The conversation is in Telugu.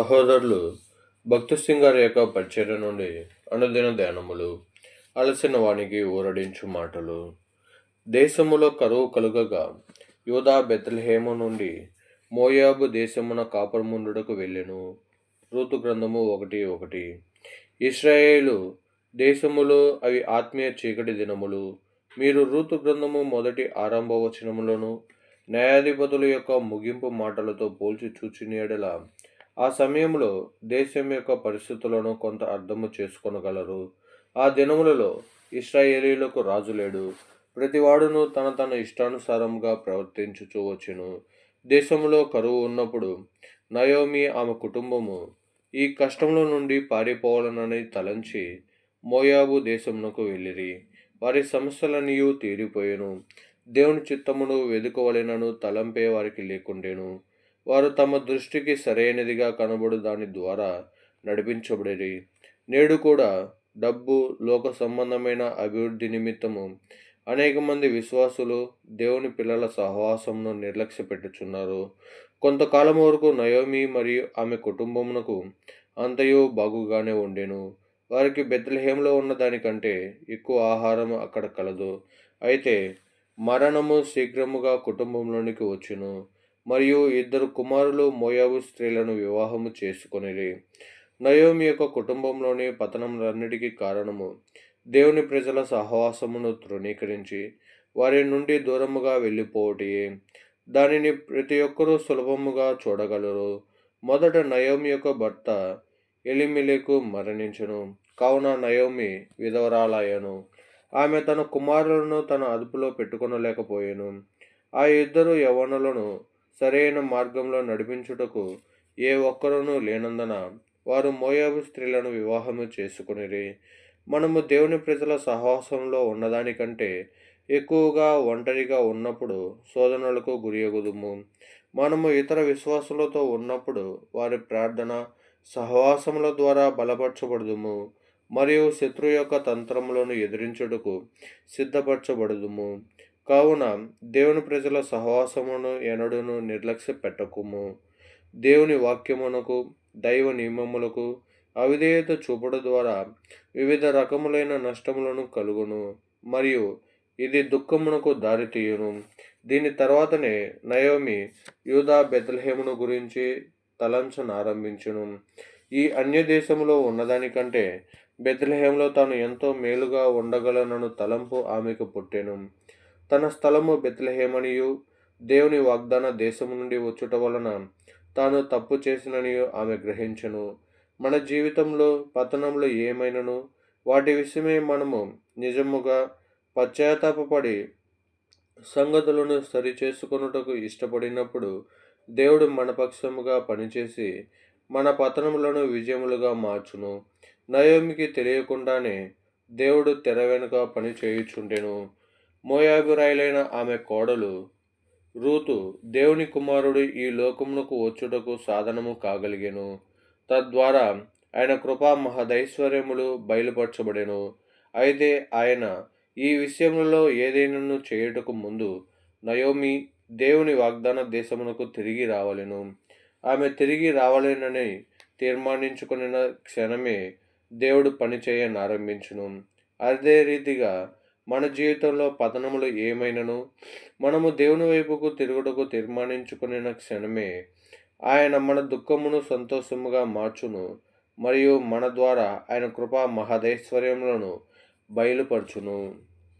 సహోదరులు భక్తి సింగ్ గారి యొక్క పరిచర్య నుండి అనుదిన ధ్యానములు అలసిన వానికి ఊరడించు మాటలు. దేశములో కరువు కలుగగా యూదా బెత్లహేము నుండి మోయాబు దేశమున కాపురముండుటకు వెళ్ళెను. ఋతు గ్రంథము ఒకటి ఒకటి. ఇస్రాయేలు దేశములో అవి ఆత్మీయ చీకటి దినములు. మీరు ఋతు గ్రంథము మొదటి ఆరంభ వచనములను న్యాయాధిపతుల యొక్క ముగింపు మాటలతో పోల్చి చూచిన ఎడల ఆ సమయంలో దేశం యొక్క పరిస్థితులను కొంత అర్థము చేసుకొనగలరు. ఆ దినములలో ఇస్రాయేలీలకు రాజు లేడు. ప్రతివాడును తన తన ఇష్టానుసారంగా ప్రవర్తించుచూ వచ్చును. దేశంలో కరువు ఉన్నప్పుడు నయోమి ఆమె కుటుంబము ఈ కష్టంలో నుండి పారిపోవాలనని తలంచి మోయాబు దేశమునకు వెళ్ళిరి. వారి సమస్యలనియూ తీరిపోయెను. దేవుని చిత్తమును వెదుకవలెనను తలంపే వారికి లేకుండెను. వారు తమ దృష్టికి సరైనదిగా కనబడు దాని ద్వారా నడిపించబడేది నేడు కూడా డబ్బు లోక సంబంధమైన అభివృద్ధి నిమిత్తము అనేక మంది విశ్వాసులు దేవుని పిల్లల సహవాసమును నిర్లక్ష్య పెట్టుచున్నారు కొంతకాలం వరకు నయోమి మరియు ఆమె కుటుంబమునకు అంతయు బాగుగానే ఉండెను. వారికి బెత్లహేంలో ఉన్న దానికంటే ఎక్కువ ఆహారం అక్కడ కలదు. అయితే మరణము శీఘ్రముగా కుటుంబంలోనికి వచ్చును. మరియు ఇద్దరు కుమారులు మోయాబు స్త్రీలను వివాహము చేసుకొనిరి. నయోమి యొక్క కుటుంబంలోని పతనములన్నిటికీ కారణము దేవుని ప్రజల సహవాసమును తృణీకరించి వారి నుండి దూరముగా వెళ్ళిపోవటియే దానిని ప్రతి ఒక్కరూ సులభముగా చూడగలరు. మొదట నయోమి యొక్క భర్త ఎలిమిలేకు మరణించను. కావున నయోమి విధవరాలయ్యను. ఆమె తన కుమారులను తన అదుపులో పెట్టుకొనలేకపోయాను. ఆ ఇద్దరు యవనులను సరైన మార్గంలో నడిపించుటకు ఏ ఒక్కరూ లేనందున వారు మోయాబు స్త్రీలను వివాహము చేసుకునిరి. మనము దేవుని ప్రజల సహవాసంలో ఉన్నదానికంటే ఎక్కువగా ఒంటరిగా ఉన్నప్పుడు శోధనలకు గురియగుదుము మనము ఇతర విశ్వాసులతో ఉన్నప్పుడు వారి ప్రార్థన సహవాసముల ద్వారా బలపరచబడుదుము మరియు శత్రు యొక్క తంత్రములను ఎదిరించుటకు సిద్ధపరచబడుదుము. కావున దేవుని ప్రజల సహవాసమును ఎనడును నిర్లక్ష్య పెట్టకుము దేవుని వాక్యమునకు దైవ నియమములకు అవిధేయత చూపడం ద్వారా వివిధ రకములైన నష్టములను కలుగును. మరియు ఇది దుఃఖమునకు దారితీయును దీని తర్వాతనే నయోమి యూదా బెత్లహేమును గురించి తలంచనారంభించును. ఈ అన్య దేశంలో ఉన్నదానికంటే బెత్లహేంలో తాను ఎంతో మేలుగా ఉండగలనను తలంపు ఆమెకు పుట్టెను. తన స్థలము బెత్లహేమనియు దేవుని వాగ్దాన దేశము నుండి వచ్చుట వలన తాను తప్పు చేసిననియు ఆమె గ్రహించను. మన జీవితంలో పతనంలో ఏమైనను? వాటి విషయమే మనము నిజముగా పశ్చాత్తాపడి సంగతులను సరిచేసుకొనుటకు ఇష్టపడినప్పుడు దేవుడు మన పక్షముగా పనిచేసి మన పతనములను విజయములుగా మార్చును. నయోమికి తెలియకుండానే దేవుడు తెర వెనుక పని చేయుచుండెను. మోయాబురాయిలైన ఆమె కోడలు రూతు దేవుని కుమారుడు ఈ లోకమునకు వచ్చుటకు సాధనము కాగలిగెను. తద్వారా ఆయన కృపా మహదైశ్వర్యములు బయలుపరచబడెను. అయితే ఆయన ఈ విషయములలో ఏదైనాను చేయుటకు ముందు నయోమి దేవుని వాగ్దాన దేశమునకు తిరిగి రావలెను. ఆమె తిరిగి రావలేనని తీర్మానించుకున్న క్షణమే దేవుడు పనిచేయనారంభించును. అదే రీతిగా మన జీవితంలో పతనములు ఏమైనను? మనము దేవుని వైపుకు తిరుగుటకు తీర్మానించుకున్న క్షణమే ఆయన మన దుఃఖమును సంతోషముగా మార్చును మరియు మన ద్వారా ఆయన కృపా మహదైశ్వర్యములను బయలుపరచును.